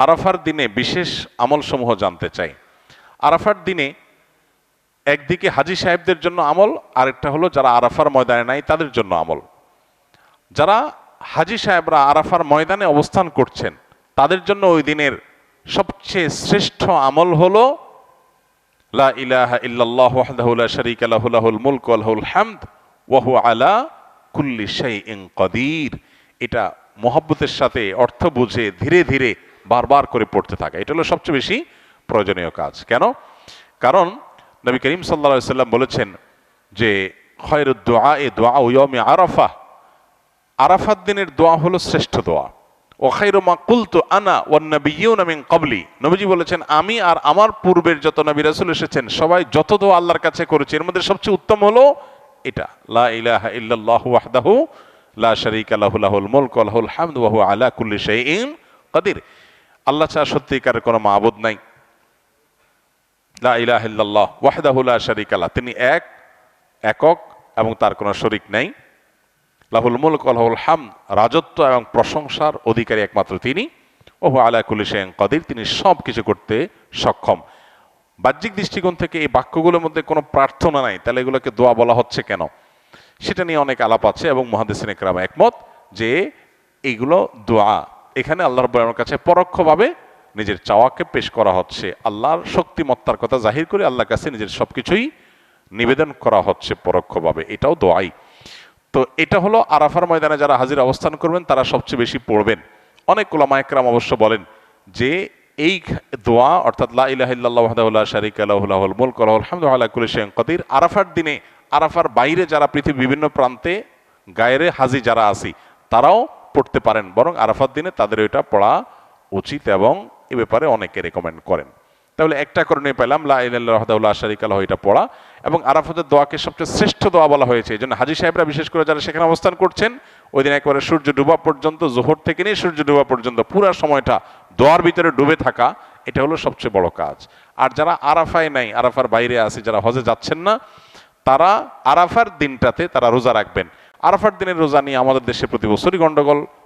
আরাফার দিনে বিশেষ আমলসমূহ জানতে চাই। আরাফার দিনে একদিকে হাজি সাহেবদের জন্য আমল, আরেকটা হলো যারা আরাফার ময়দানে নাই, তাদের জন্য আমল। যারা হাজি সাহেবরা আরাফার ময়দানে অবস্থান করছেন, তাদের জন্য ওই দিনের সবচেয়ে শ্রেষ্ঠ আমল হলো, লা ইলাহা ইল্লাল্লাহ ওয়াহদাহু লা শারীকা আলা কুল্লি শাইইন কাদির। এটা মহব্বতের সাথে অর্থ বুঝে ধীরে ধীরে বারবার করে পড়তে থাকা। এটা হলো সবচেয়ে বেশি প্রয়োজনীয় কাজ। কেন? কারণ নবী করিম সাল্লা সাল্লাম বলেছেন যে, খয়রুদ দোয়া এ দোয়া ইয়মে আরাফা। আরাফাত দিনের দোয়া হলো শ্রেষ্ঠ দোয়া। ও খাইরুমা কুলতু আনা ও নবীন মিন কবলি নবীজি বলেছেন, আমি আর আমার পূর্বের যত নবী রাসূল এসেছেন, সবাই যত দোয়া আল্লাহর কাছে করেছে, এর মধ্যে সবচেয়ে উত্তম হলো এটা। লা ইলাহা ইল্লাল্লাহু লা শারীকা লাহু, লাহুল মুলকু ওয়া লাহুল হামদু আলা কুল্লি শাইইন কাদির। আল্লাহ ছাড়া সত্যিকারের কোনো মাবুদ নাই। লা ইলাহা ইল্লাল্লাহ, ওয়াহদাহু লা তিনি এক, একক এবং তার কোনো শরিক নাই। লাহুল মুলক লাহুল হাম রাজত্ব এবং প্রশংসার অধিকারী একমাত্র তিনি। ওহু আলা কুলি শেন কদির, তিনি সব কিছু করতে সক্ষম। বাহ্যিক দৃষ্টিকোণ থেকে এই বাক্যগুলোর মধ্যে কোনো প্রার্থনা নাই, তাহলে এগুলোকে দোয়া বলা হচ্ছে কেন? সেটা নিয়ে অনেক আলাপ আছে এবং মহাদেসিন একরাম একমত যে এইগুলো দোয়া। এখানে আল্লাহ রব্বুর কাছে পরোক্ষভাবে নিজের চাওয়াকে পেশ করা হচ্ছে। আল্লাহর শক্তিমত্তার কথা জাহির করে আল্লাহর কাছে নিজের সবকিছুই নিবেদন করা হচ্ছে পরোক্ষভাবে। এটাও দোয়াই। তো এটা হলো আরাফার ময়দানে যারা হাজির অবস্থান করবেন, তারা সবচেয়ে বেশি পড়বেন। অনেক কোলামা একরাম অবশ্য বলেন যে, এই দোয়া অর্থাৎ লা ইলাহা ইল্লাল্লাহ ওয়াহদাহু লা শারীকা লাহু, লাহুল মুলকু ওয়া লাহুল হামদু আলা কুল্লি শাইইন কাদির। আরাফার দিনে, আরাফার বাইরে যারা পৃথিবীর বিভিন্ন প্রান্তে গায়েরে হাজি যারা আছি, তারাও পড়তে পারেন, বরং আরাফার দিনে তাদের ওইটা পড়া উচিত এবং এ ব্যাপারে অনেকে রেকমেন্ড করেন। তাহলে একটা করণীয় পেলাম, লা ইলাহা ইল্লাল্লাহ শারিকা লাহু, এটা পড়া। এবং আরাফাতের দোয়াকে সবচেয়ে শ্রেষ্ঠ দোয়া বলা হয়েছে। এই জন্য হাজি সাহেবরা বিশেষ করে যারা সেখানে অবস্থান করছেন, ওই দিন একবারে সূর্য ডুবা পর্যন্ত, জোহর থেকে নিয়ে সূর্য ডুবা পর্যন্ত, পুরো সময়টা দোয়ার ভিতরে ডুবে থাকা, এটা হলো সবচেয়ে বড় কাজ। আর যারা আরাফায় নাই, আরাফার বাইরে আছে, যারা হজে যাচ্ছেন না, তারা আরাফার দিনটাতে তারা রোজা রাখবেন। আরাফার দিনের রোজা নিয়ে আমাদের দেশে প্রতি বছরই গন্ডগোল।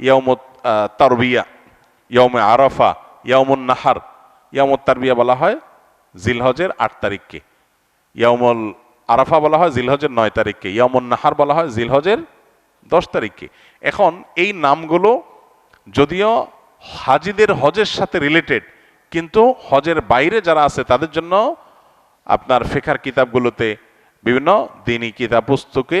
ইয়মত তারবিয়া ইয়মে আরাফা ইয়মুন নাহার। ইয়ামত তারবিয়া বলা হয় জিলহজের আট তারিখকে। ইয়ামল আরাফা বলা হয় জিলহজের নয় তারিখকে। ইয়ামুন নাহার বলা হয় জিলহজের দশ তারিখকে। এখন এই নামগুলো যদিও হাজিদের হজের সাথে রিলেটেড কিন্তু হজের বাইরে যারা আছে তাদের জন্য আপনার ফেখার কিতাবগুলোতে বিভিন্ন দিনী কিতাব পুস্তকে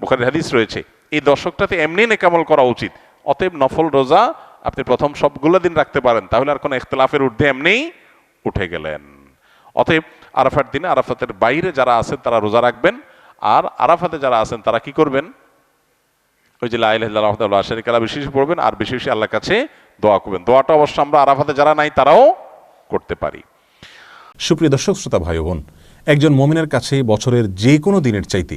বুখারের হাদিস রয়েছে, এই দশকটাতে এমনি নেকামল করা উচিত। অতএব নফল রোজা আপনি প্রথম সবগুলো দিন রাখতে পারেন, তাহলে আর কোনো ইখতলাফের ঊর্ধ্বে এমনিই উঠে গেলেন। অতএব আরাফার দিনে আরাফাতের বাইরে যারা আছেন তারা রোজা রাখবেন, আর আরাফাতে যারা আছেন তারা কি করবেন? ওই যে লাইল্লাহ শরিকালা বেশি বেশি পড়বেন, আর বেশি বেশি আল্লাহর কাছে দোয়া করবেন। দোয়াটা অবশ্য আমরা আরাফাতে যারা নাই তারাও করতে পারি। সুপ্রিয় দর্শক, শ্রোতা ভাই বোন, একজন মমিনের কাছে বছরের যে কোনো দিনের চাইতে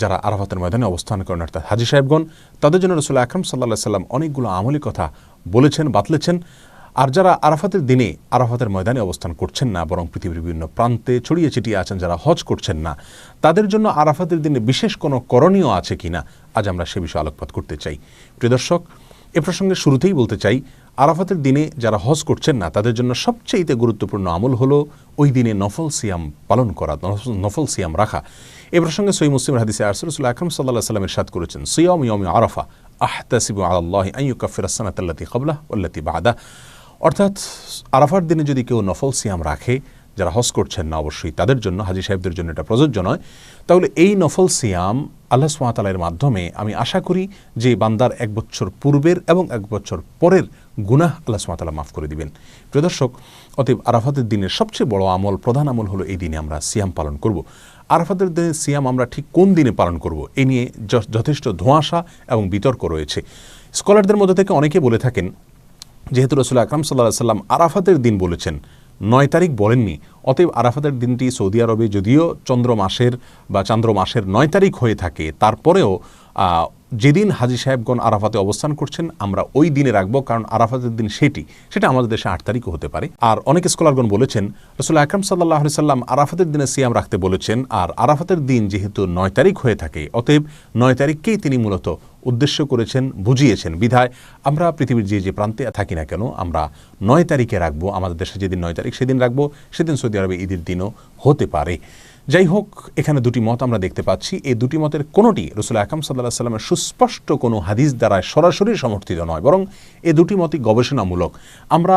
যারা আরাফাতের ময়দানে অবস্থান করেন, অর্থাৎ হাজি সাহেবগণ, তাদের জন্য রসুল আকরম সাল্লাহ সাল্লাম অনেকগুলো আমলি কথা বলেছেন, বাতলেছেন। আর যারা আরাফাতের দিনে আরাফাতের ময়দানে অবস্থান করছেন না, বরং পৃথিবীর বিভিন্ন প্রান্তে ছড়িয়ে ছিটিয়ে আছেন, যারা হজ করছেন না, তাদের জন্য আরাফাতের দিনে বিশেষ কোনো করণীয় আছে কিনা আজ আমরা সে বিষয়ে আলোকপাত করতে চাই। প্রিয় দর্শক, এ প্রসঙ্গে শুরুতেই বলতে চাই, আরাফাতের দিনে যারা হজ করছেন না, তাদের জন্য সবচেয়েতে গুরুত্বপূর্ণ আমল হলো ওই দিনে নফল সিয়াম পালন করা, নফল সিয়াম রাখা। এ প্রসঙ্গে সই মুসলিম হাদিসে আরসুল আকরম সাল্লাহ সাল্লামের সাদ করেছেন, সিয়ম ইয়ম আরাফা আহতাসিবু আল্লাহ কাফির আসানাতাল্লাতি কবলা ওল্লাতি বাদা অর্থাৎ আরাফার দিনে যদি কেউ নফল সিয়াম রাখে, যারা হজ করছেন না অবশ্যই তাদের জন্য, হাজি সাহেবদের জন্য এটা প্রযোজ্য নয়। তাহলে এই নফল সিয়াম আল্লাহ সুমাতালের মাধ্যমে আমি আশা করি যে বান্দার এক বছর পূর্বের এবং এক বছর পরের গুনাহ আল্লাহ সুমাতালা মাফ করে দিবেন। প্রিয় দর্শক, অতএব আরাফাতের দিনের সবচেয়ে বড় আমল, প্রধান আমল হলো এই দিনে আমরা সিয়াম পালন করব। আরাফাতের দিনে সিয়াম আমরা ঠিক কোন দিনে পালন করব? এ নিয়ে যথেষ্ট ধোঁয়াশা এবং বিতর্ক রয়েছে। স্কলারদের মধ্যে থেকে অনেকে বলে থাকেন, যেহেতু রসুল আকরাম সাল্লাহ সাল্লাম আরাফাতের দিন বলেছেন, নয় তারিখ বলেননি, অতএব আরাফাতের দিনটি সৌদি আরবে যদিও চন্দ্র মাসের বা চান্দ্র মাসের নয় তারিখ হয়ে থাকে, তারপরেও যেদিন হাজি সাহেবগণ আরাফাতে অবস্থান করছেন, আমরা ওই দিনে রাখব, কারণ আরাফাতের দিন সেটি। সেটা আমাদের দেশে আট তারিখও হতে পারে। আর অনেক স্কলারগণ বলেছেন, রসুল আকরাম সাল্লাহ সাল্লাম আরাফাতের দিনে সিয়াম রাখতে বলেছেন, আর আরাফাতের দিন যেহেতু নয় তারিখ হয়ে থাকে, অতএব নয় তারিখকেই তিনি মূলত উদ্দেশ্য করেছেন, বুঝিয়েছেন। বিধায় আমরা পৃথিবীর যে যে প্রান্তে থাকি না কেন, আমরা নয় তারিখে রাখব। আমাদের দেশে যেদিন নয় তারিখ, সেদিন রাখব, সেদিন সৌদি আরবে ঈদের দিনও হতে পারে। যাই হোক এখানে দুটি মত আমরা দেখতে পাচ্ছি। এই দুটি মতের কোনোটি রসুল আকাম সাল্লাহ সাল্লামের সুস্পষ্ট কোনো হাদিস দ্বারা সরাসরি সমর্থিত নয়, বরং এ দুটি মতই গবেষণামূলক। আমরা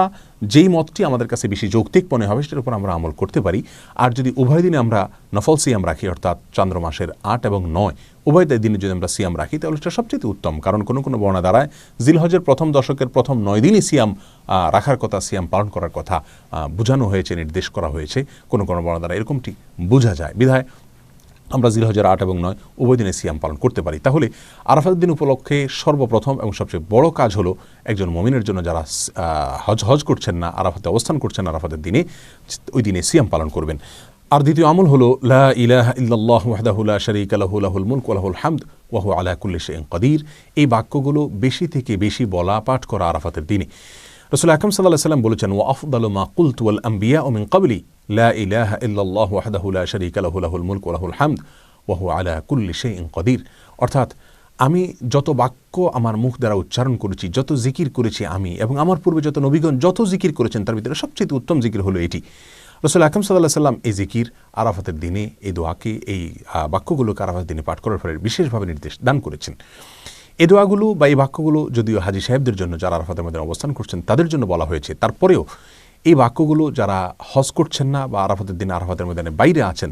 যেই মতটি আমাদের কাছে বেশি যৌক্তিক মনে হবে, সেটার উপর আমরা আমল করতে পারি। আর যদি উভয় দিনে আমরা নফল সিয়াম রাখি, অর্থাৎ চন্দ্র মাসের আট এবং নয় উভয় দিনে যদি আমরা সিয়াম রাখি, তাহলে সেটা সবচেয়ে উত্তম। কারণ কোনো কোনো বর্ণা দ্বারায় জিলহজের প্রথম দশকের প্রথম নয় দিনই সিয়াম রাখার কথা, সিয়াম পালন করার কথা বোঝানো হয়েছে, নির্দেশ করা হয়েছে। কোনো কোনো বর্ণা দ্বারা এরকমটি বোঝা যায়। বিধায় আমরা জিলহজের আট এবং নয় উভয় দিনে সিয়াম পালন করতে পারি। তাহলে আরাফাতের দিন উপলক্ষে সর্বপ্রথম এবং সবচেয়ে বড় কাজ হলো একজন মমিনের জন্য যারা হজ হজ করছেন না, আরাফাতে অবস্থান করছেন আরাফাতের দিনে, ওই দিনে সিয়াম পালন করবেন। আর দ্বিতীয় আমল হলো, লা ইলাহা মুলক হামদ আলা কুল্লি কাদির। এই বাক্যগুলো বেশি থেকে বেশি বলা পাঠ করা আরাফাতের দিনে রসুল আকরম সাল্লাহ বলেছেন, ওয়া মা কুলতু ওয়াল ও মিন ক্বাবলি লা ইলাহা মুলক হামদ আলা কুল্লি অর্থাৎ, আমি যত বাক্য আমার মুখ দ্বারা উচ্চারণ করেছি, যত জিকির করেছি আমি এবং আমার পূর্বে যত নবীগণ যত জিকির করেছেন, তার ভিতরে সবচেয়ে উত্তম জিকির হলো এটি। রসুল আকম সাল্লাহ সাল্লাম এই জিকির, আরাফাতের দিনে এই দোয়াকে, এই বাক্যগুলোকে আরাফাতের দিনে পাঠ করার ফলে বিশেষভাবে নির্দেশ দান করেছেন। এ দোয়াগুলো বা এই বাক্যগুলো যদিও হাজি সাহেবদের জন্য যারা আরাফাতের মধ্যে অবস্থান করছেন, তাদের জন্য বলা হয়েছে। তারপরেও এই বাক্যগুলো যারা হজ করছেন না বা আরাফাতের দিনে আরাফাতের ময়দানে বাইরে আছেন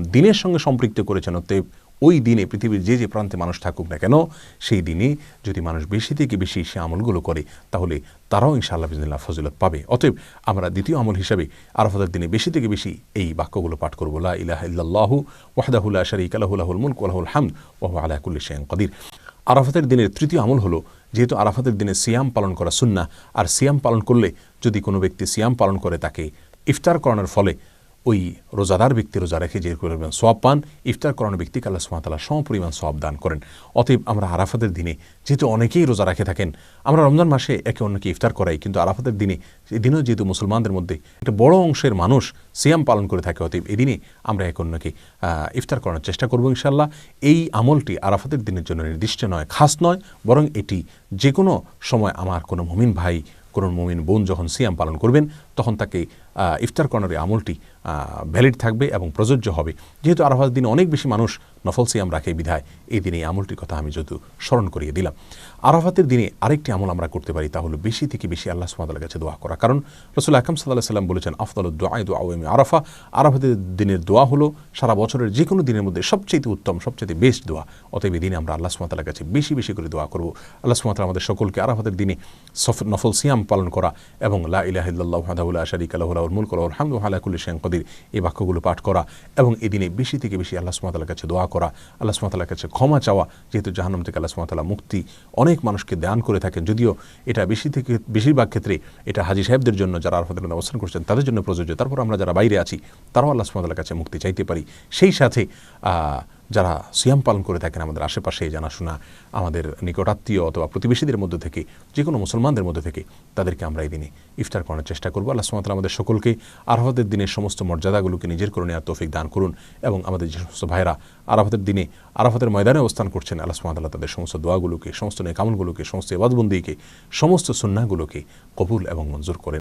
দিনের সঙ্গে সম্পৃক্ত করেছেন, অতএব ওই দিনে পৃথিবীর যে যে প্রান্তে মানুষ থাকুক না কেন, সেই দিনে যদি মানুষ বেশি থেকে বেশি সে আমলগুলো করে, তাহলে তারাও ইনশাআল্লাহ বিজনিল্লাহ ফজিলত পাবে। অতএব আমরা দ্বিতীয় আমল হিসাবে আরাফাতের দিনে বেশি থেকে বেশি এই বাক্যগুলো পাঠ করব, লা ইলাহা ইল্লাল্লাহু ওয়াহদাহু লা শারীকা লাহু, লাহুল মুলক ওয়া লাহুল হামদ ওয়া হুয়া আলা কুল্লি শাইইন কাদির। আরাফাতের দিনের তৃতীয় আমল হলো, যেহেতু আরাফাতের দিনে সিয়াম পালন করা সুন্নাহ, আর সিয়াম পালন করলে যদি কোনো ব্যক্তি সিয়াম পালন করে, তাকে ইফতার করানোর ফলে ওই রোজাদার ব্যক্তি রোজা রেখে যে পরিমাণ সব পান, ইফতার করানো ব্যক্তিকে আল্লাহ সুমাতালা সম পরিমাণ সব দান করেন। অতএব আমরা আরাফাতের দিনে যেহেতু অনেকেই রোজা রাখে থাকেন, আমরা রমজান মাসে একে অন্যকে ইফতার করাই, কিন্তু আরাফাতের দিনে, এই দিনেও যেহেতু মুসলমানদের মধ্যে একটা বড় অংশের মানুষ সিয়াম পালন করে থাকে, অতএব এই দিনে আমরা একে অন্যকে ইফতার করানোর চেষ্টা করব ইনশাল্লাহ এই আমলটি আরাফাতের দিনের জন্য নির্দিষ্ট নয়, খাস নয়, বরং এটি যে কোনো সময় আমার কোনো মুমিন ভাই, কোনো মুমিন বোন যখন সিয়াম পালন করবেন তখন তাকে ইফতার কর্নারে আমলটি ভ্যালিড থাকবে এবং প্রযোজ্য হবে। যেহেতু আরাফাত দিনে অনেক বেশি মানুষ নফল সিয়াম রাখে বিধায়, এই দিনে এই আমলটির কথা আমি যদিও স্মরণ করিয়ে দিলাম। আরাফাতের দিনে আরেকটি আমল আমরা করতে পারি তা হলো বেশি থেকে বেশি আল্লাহ সুমাতার কাছে দোয়া করা। কারণ রসুল আকরম সাল্লাহ সাল্লাম বলেছেন আফতাল দোয়াই দোয়া ওয়েমি আরাফা। আরাফাতের দিনের দোয়া হলো সারা বছরের যে কোনো দিনের মধ্যে সবচেয়ে উত্তম সবচেয়ে বেস্ট দোয়া। অতএব দিনে আমরা আল্লাহ সুমাতার কাছে বেশি বেশি করে দোয়া করব। আল্লাহ সুমাতাল আমাদের সকলকে আরাফাতের দিনে সফ- নফল সিয়াম পালন করা এবং লা ইলাহিল্লাহ হাদাউল্লাহ শারিক আল্লাহুল মুলক আলহামদু আলাকুল্লি শেন কদির। এই বাক্যগুলো পাঠ করা এবং এই দিনে বেশি থেকে বেশি আল্লাহ সুমাতার কাছে দোয়া করা, আল্লাহ সুমাতার কাছে ক্ষমা চাওয়া, যেহেতু জাহান্নাম থেকে আল্লাহ সুমাতাল্লাহ মুক্তি অনেক মানুষকে দান করে থাকেন। যদিও এটা বেশি থেকে, বেশিরভাগ ক্ষেত্রে এটা হাজি সাহেবদের জন্য যারা মধ্যে অবস্থান করছেন, তাদের জন্য প্রযোজ্য। তারপর আমরা যারা বাইরে আছি, তারাও আল্লাহ সুমাতার কাছে মুক্তি চাইতে পারি। সেই সাথে যারা সিয়াম পালন করে থাকেন আমাদের আশেপাশে জানাশোনা আমাদের নিকটাত্মীয় অথবা প্রতিবেশীদের মধ্যে থেকে যে কোনো মুসলমানদের মধ্যে থেকে, তাদেরকে আমরা এই দিনে ইফতার করার চেষ্টা করব। আল্লাহ সুমাতাল আমাদের সকলকে আরফাতের দিনের সমস্ত মর্যাদাগুলোকে নিজের করে নেওয়ার তৌফিক দান করুন এবং আমাদের যে সমস্ত ভাইরা আরাফাতের দিনে, আরাফাতের ময়দানে অবস্থান করছেন, আল্লাহ সুমাতাল্লাহ তাদের সমস্ত দোয়াগুলোকে, সমস্ত নেকামলগুলোকে, সমস্ত এবাদবন্দিকে সমস্ত সুন্নাগুলোকে কবুল এবং মঞ্জুর করেন।